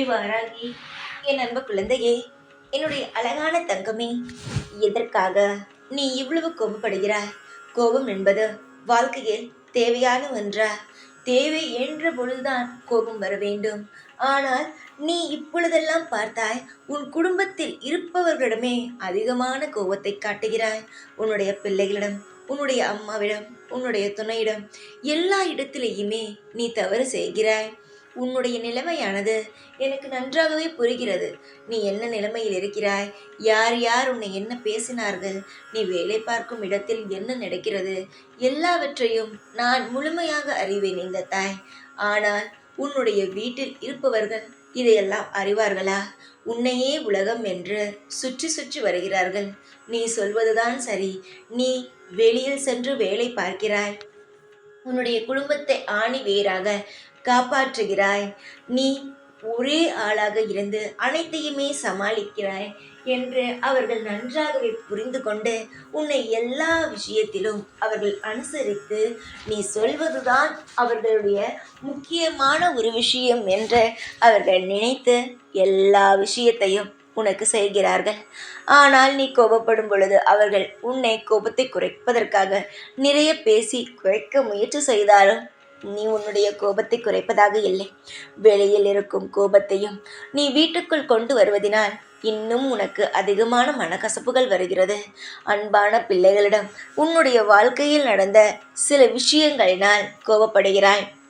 வாராகி என் அன்பு குழந்தையே என்னுடைய அழகான தங்கமே எதற்காக நீ இவ்வளவு கோபப்படுகிறாய்? கோபம் என்பது வாழ்க்கையில் தேவையான ஒன்றா? தேவை என்ற பொழுதுதான் கோபம் வர வேண்டும். ஆனால் நீ இப்பொழுதெல்லாம் பார்த்தாய் உன் குடும்பத்தில் இருப்பவர்களிடமே அதிகமான கோபத்தை காட்டுகிறாய். உன்னுடைய பிள்ளைகளிடம் உன்னுடைய அம்மாவிடம் உன்னுடைய துணையிடம் எல்லா இடத்திலேயுமே நீ தவறு செய்கிறாய். உன்னுடைய நிலைமையானது எனக்கு நன்றாகவே புரிகிறது. நீ என்ன நிலைமையில் இருக்கிறாய்? யார் யார் உன்னை என்ன பேசினார்கள்? நீ வேலை பார்க்கும் இடத்தில் என்ன நடக்கிறது? எல்லாவற்றையும் நான் முழுமையாக அறிவேன் இந்த தாய். ஆனால் உன்னுடைய வீட்டில் இருப்பவர்கள் இதையெல்லாம் அறிவார்களா? உன்னையே உலகம் என்று சுற்றி சுற்றி வருகிறார்கள். நீ சொல்வதுதான் சரி. நீ வெளியில் சென்று வேலை பார்க்கிறாய். உன்னுடைய குடும்பத்தை ஆணி வேறாக காப்பாற்றுகிறாய். நீ ஒரே ஆளாக இருந்து அனைத்தையுமே சமாளிக்கிறாய் என்று அவர்கள் நன்றாகவே புரிந்து கொண்டு உன்னை எல்லா விஷயத்திலும் அவர்கள் அனுசரித்து நீ சொல்வதுதான் அவர்களுடைய முக்கியமான ஒரு விஷயம் என்று அவர்கள் நினைத்து எல்லா விஷயத்தையும் உனக்கு செய்கிறார்கள். ஆனால் நீ கோபப்படும் பொழுது அவர்கள் உன்னை கோபத்தை குறைப்பதற்காக நிறைய பேசி குறைக்க முயற்சி செய்தாலும் நீ உன்னுடைய கோபத்தை குறைப்பதாக இல்லை. வெளியில் இருக்கும் கோபத்தையும் நீ வீட்டுக்குள் கொண்டு வருவதினால் இன்னும் உனக்கு அதிகமான மனக்கசப்புகள் வருகிறது. அன்பான பிள்ளைகளிடம் உன்னுடைய வாழ்க்கையில் நடந்த சில விஷயங்களினால் கோபப்படுகிறாய்.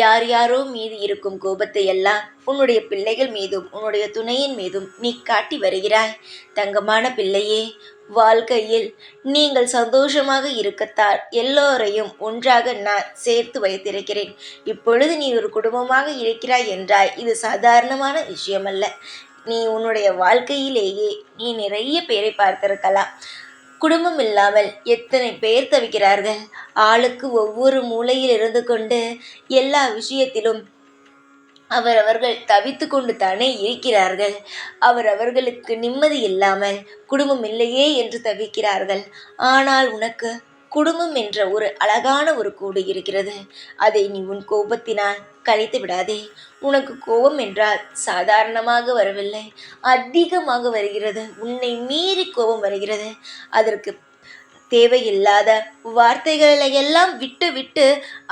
யார் யாரோ மீது இருக்கும் கோபத்தை எல்லாம் உன்னுடைய பிள்ளைகள் மீதும் உன்னுடைய துணையின் மீதும் நீ காட்டி வருகிறாய். தங்கமான பிள்ளையே வாழ்க்கையில் நீங்கள் சந்தோஷமாக இருக்கத்தால் எல்லோரையும் ஒன்றாக நான் சேர்த்து வைத்திருக்கிறேன். இப்பொழுது நீ ஒரு குடும்பமாக இருக்கிறாய் என்றாய் இது சாதாரணமான விஷயமல்ல. நீ உன்னுடைய வாழ்க்கையிலேயே நீ நிறைய பேரை பார்த்திருக்கலாம். குடும்பம் இல்லாமல் எத்தனை பேர் தவிக்கிறார்கள்? ஆளுக்கு ஒவ்வொரு மூலையில் இருந்து கொண்டு எல்லா விஷயத்திலும் அவரவர்கள் தவித்து கொண்டு தானே இருக்கிறார்கள். அவரவர்களுக்கு நிம்மதி இல்லாமல் குடும்பம் இல்லையே என்று தவிக்கிறார்கள். ஆனால் உனக்கு குடும்பம் என்ற ஒரு அழகான ஒரு கூடு இருக்கிறது. அதை நீ உன் கோபத்தினால் கழித்து விடாதே. உனக்கு கோபம் என்றால் சாதாரணமாக வரவில்லை. அதிகமாக வருகிறது. உன்னை மீறி கோபம் வருகிறது. அதற்கு தேவையில்லாத வார்த்தைகளை எல்லாம் விட்டு விட்டு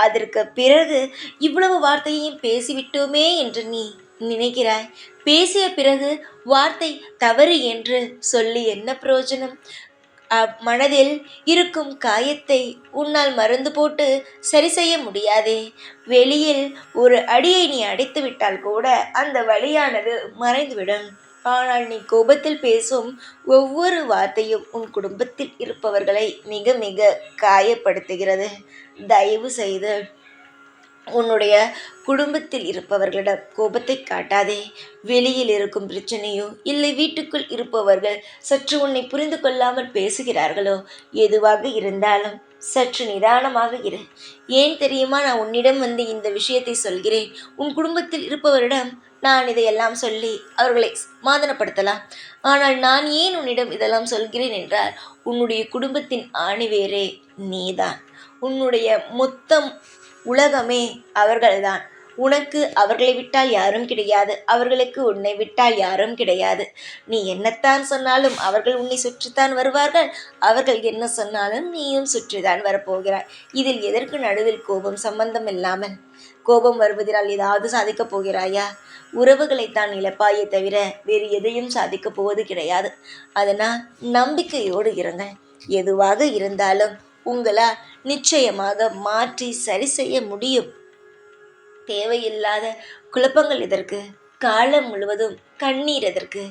அதற்கு பிறகு இவ்வளவு வார்த்தையையும் பேசிவிட்டோமே என்று நீ நினைக்கிறாய். பேசிய பிறகு வார்த்தை தவறு என்று சொல்லி என்ன பிரயோஜனம்? மனதில் இருக்கும் காயத்தை உன்னால் மருந்து போட்டு சரி செய்ய முடியாதே. வெளியில் ஒரு அடியை நீ அடித்து விட்டால் கூட அந்த வழியானது மறைந்துவிடும். ஆனால் நீ கோபத்தில் பேசும் ஒவ்வொரு வார்த்தையும் உன் குடும்பத்தில் இருப்பவர்களை மிக மிக காயப்படுத்துகிறது. தயவு செய்து உன்னுடைய குடும்பத்தில் இருப்பவர்களிடம் கோபத்தை காட்டாதே. வெளியில் இருக்கும் பிரச்சனையோ இல்லை வீட்டுக்குள் இருப்பவர்கள் சற்று உன்னை புரிந்து கொள்ளாமல் பேசுகிறார்களோ? எதுவாக இருந்தாலும் சற்று நிதானமாக இரு. ஏன் தெரியுமா? நான் உன்னிடம் வந்து இந்த விஷயத்தை சொல்கிறேன். உன் குடும்பத்தில் இருப்பவரிடம் நான் இதையெல்லாம் சொல்லி அவர்களை மாதனப்படுத்தலாம் ஆனால் நான் ஏன் உன்னிடம் இதெல்லாம் சொல்கிறேன் என்றால் உன்னுடைய குடும்பத்தின் ஆணிவேரே நீதான். உன்னுடைய மொத்தம் உலகமே அவர்கள்தான். உனக்கு அவர்களை விட்டால் யாரும் கிடையாது. அவர்களுக்கு உன்னை விட்டால் யாரும் கிடையாது. நீ என்னத்தான் சொன்னாலும் அவர்கள் உன்னை சுற்றித்தான் வருவார்கள். அவர்கள் என்ன சொன்னாலும் நீயும் சுற்றித்தான் வரப்போகிறாய். இதில் எதற்கு நடுவில் கோபம் சம்பந்தம் இல்லாமல்? கோபம் வருவதால் ஏதாவது சாதிக்கப் போகிறாயா? உறவுகளைத்தான் இழப்பாயே தவிர வேறு எதையும் சாதிக்கப் போவது கிடையாது. அதனால் நம்பிக்கையோடு இருங்கள். எதுவாக இருந்தாலும் உங்களால் நிச்சயமாக மாற்றி சரி செய்ய முடியும். தேவையில்லாத குழப்பங்கள் எதற்கு? காலம் முழுவதும் கண்ணீர் எதற்கு?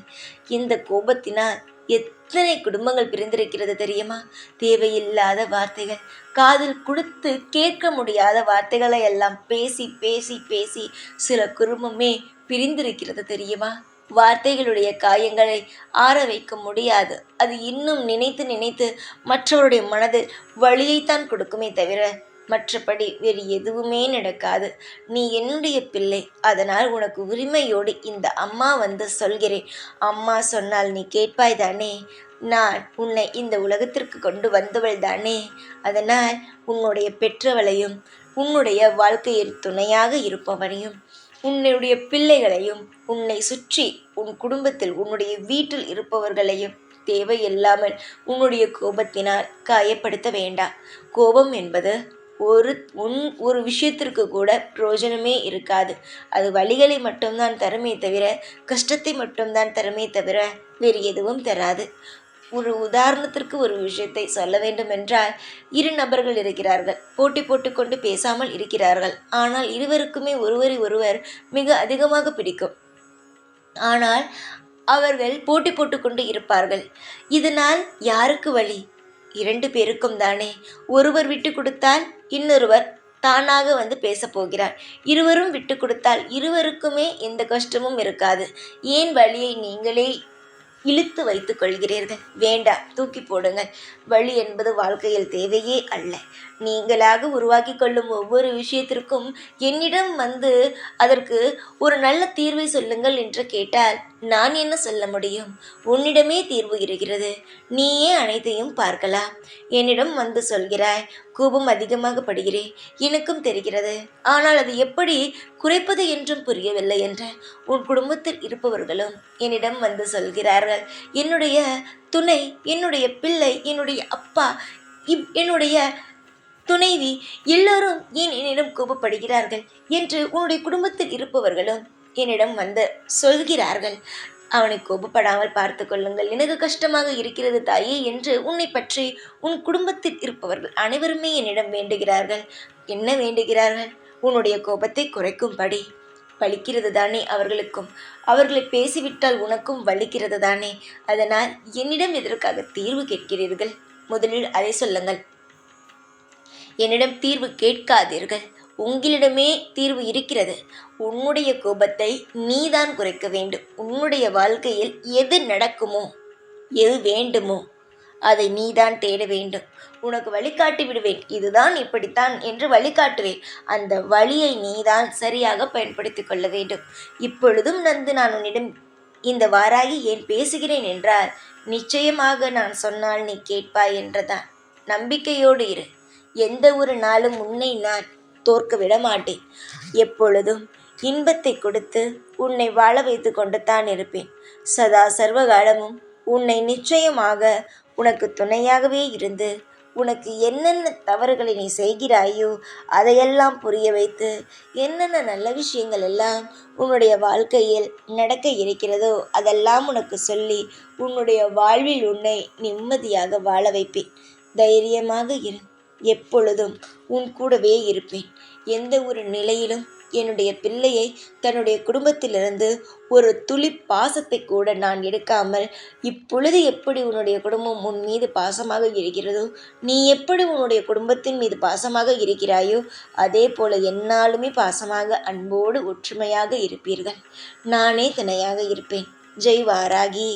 இந்த கோபத்தினால் எத்தனை குடும்பங்கள் பிரிந்திருக்கிறது தெரியுமா? தேவையில்லாத வார்த்தைகள் காதில் கொடுத்து கேட்க முடியாத வார்த்தைகளை எல்லாம் பேசி பேசி பேசி சில குடும்பமே பிரிந்திருக்கிறது தெரியுமா? வார்த்தைகளுடைய காயங்களை ஆற வைக்க முடியாது. அது இன்னும் நினைத்து நினைத்து மற்றவருடைய மனதில் வழியைத்தான் கொடுக்குமே தவிர மற்றபடி வேறு எதுவுமே நடக்காது. நீ என்னுடைய பிள்ளை அதனால் உனக்கு உரிமையோடு இந்த அம்மா வந்து சொல்கிறேன். அம்மா சொன்னால் நீ கேட்பாய் தானே? நான் உன்னை இந்த உலகத்திற்கு கொண்டு வந்தவள் தானே? அதனால் உன்னுடைய பெற்றவளையும் உன்னுடைய வாழ்க்கையில் துணையாக இருப்பவனையும் உன்னுடைய பிள்ளைகளையும் உன்னை சுற்றி உன் குடும்பத்தில் உன்னுடைய வீட்டில் இருப்பவர்களையும் தேவையில்லாமல் உன்னுடைய கோபத்தினால் காயப்படுத்த வேண்டாம். கோபம் என்பது ஒரு உன் ஒரு விஷயத்திற்கு கூட பிரயோஜனமே இருக்காது. அது வழிகளை மட்டும்தான் தருமே தவிர கஷ்டத்தை மட்டும்தான் தருமே தவிர வேறு எதுவும் தராது. ஒரு உதாரணத்திற்கு ஒரு விஷயத்தை சொல்ல வேண்டுமென்றால் இரு நபர்கள் இருக்கிறார்கள். போட்டி போட்டுக்கொண்டு பேசாமல் இருக்கிறார்கள். ஆனால் இருவருக்குமே ஒருவரை ஒருவர் மிக அதிகமாக பிடிக்கும். ஆனால் அவர்கள் போட்டி போட்டுக்கொண்டு இருப்பார்கள். இதனால் யாருக்கு வழி இரண்டு பேருக்கும் தானே. ஒருவர் விட்டு கொடுத்தால் இன்னொருவர் தானாக வந்து பேசப்போகிறார் இருவரும் விட்டு கொடுத்தால் இருவருக்குமே எந்த கஷ்டமும் இருக்காது. ஏன் வழியை நீங்களே இழுத்து வைத்துக் கொள்கிறீர்கள். வேண்டாம் தூக்கி போடுங்கள். வழி என்பது வாழ்க்கையில் தேவையே அல்ல. நீங்களாக உருவாக்கி கொள்ளும் ஒவ்வொரு விஷயத்திற்கும் என்னிடம் வந்து அதற்கு ஒரு நல்ல தீர்வை சொல்லுங்கள் என்று கேட்டால் நான் என்ன சொல்ல முடியும்? உன்னிடமே தீர்வு இருக்கிறது. நீயே அனைத்தையும் பார்க்கலாம். என்னிடம் வந்து சொல்கிறாய் கோபம் அதிகமாக படுகிறேன். எனக்கும் தெரிகிறது. ஆனால் அது எப்படி குறைப்பது என்றும் புரியவில்லை என்ற உன் குடும்பத்தில் இருப்பவர்களும் என்னிடம் வந்து சொல்கிறார்கள். என்னுடைய துணை என்னுடைய பிள்ளை என்னுடைய அப்பா இப் என்னுடைய துணைவி எல்லோரும் ஏன் என்னிடம் கோபப்படுகிறார்கள் என்று உன்னுடைய குடும்பத்தில் இருப்பவர்களும் என்னிடம் வந்து சொல்கிறார்கள். அவனை கோபப்படாமல் பார்த்து கொள்ளுங்கள். எனக்கு கஷ்டமாக இருக்கிறது தாயே என்று உன்னை பற்றி உன் குடும்பத்தில் இருப்பவர்கள் அனைவருமே என்னிடம் வேண்டுகிறார்கள். என்ன வேண்டுகிறார்கள்? உன்னுடைய கோபத்தை குறைக்கும்படி. வலிக்கிறது தானே அவர்களுக்கும். அவர்களை பேசிவிட்டால் உனக்கும் வலிக்கிறது தானே. அதனால் என்னிடம் எதற்காக தீர்வு கேட்கிறீர்கள்? முதலில் அதை சொல்லுங்கள். என்னிடம் தீர்வு கேட்காதீர்கள். உங்களிடமே தீர்வு இருக்கிறது. உன்னுடைய கோபத்தை நீதான் குறைக்க வேண்டும். உன்னுடைய வாழ்க்கையில் எது நடக்குமோ எது வேண்டுமோ அதை நீதான் தேட வேண்டும். உனக்கு வழிகாட்டி விடுவேன். இதுதான் இப்படித்தான் என்று வழிகாட்டுவேன். அந்த வழியை நீதான் சரியாக பயன்படுத்தி கொள்ள வேண்டும். இப்பொழுதும் நந்து நான் உன்னிடம் இந்த வாராகி ஏன் பேசுகிறேன் என்றால் நிச்சயமாக நான் சொன்னால் நீ கேட்பாய் என்றதான். நம்பிக்கையோடு இரு. எந்த ஒரு நாளும் உன்னை நான் தோற்க விட மாட்டேன் எப்பொழுதும் இன்பத்தை கொடுத்து உன்னை வாழ வைத்து கொண்டு தான் இருப்பேன். சதா சர்வகாலமும் உன்னை நிச்சயமாக உனக்கு துணையாகவே இருந்து உனக்கு என்னென்ன தவறுகளை நீ செய்கிறாயோ அதையெல்லாம் புரிய வைத்து என்னென்ன நல்ல விஷயங்கள் எல்லாம் உன்னுடைய வாழ்க்கையில் நடக்க இருக்கிறதோ அதெல்லாம் உனக்கு சொல்லி உன்னுடைய வாழ்வில் உன்னை நிம்மதியாக வாழ வைப்பேன். தைரியமாக இரு. எப்பொழுதும் உன் கூடவே இருப்பேன். எந்த ஒரு நிலையிலும் என்னுடைய பிள்ளையை தன்னுடைய குடும்பத்திலிருந்து ஒரு துளி பாசத்தை கூட நான் எடுக்காமல் இப்பொழுது எப்படி உன்னுடைய குடும்பம் உன் மீது பாசமாக இருக்கிறதோ நீ எப்படி உன்னுடைய குடும்பத்தின் மீது பாசமாக இருக்கிறாயோ அதே போல என்னாலுமே பாசமாக அன்போடு ஒற்றுமையாக இருப்பீர்கள். நானே துணையாக இருப்பேன். ஜெய் வாராகி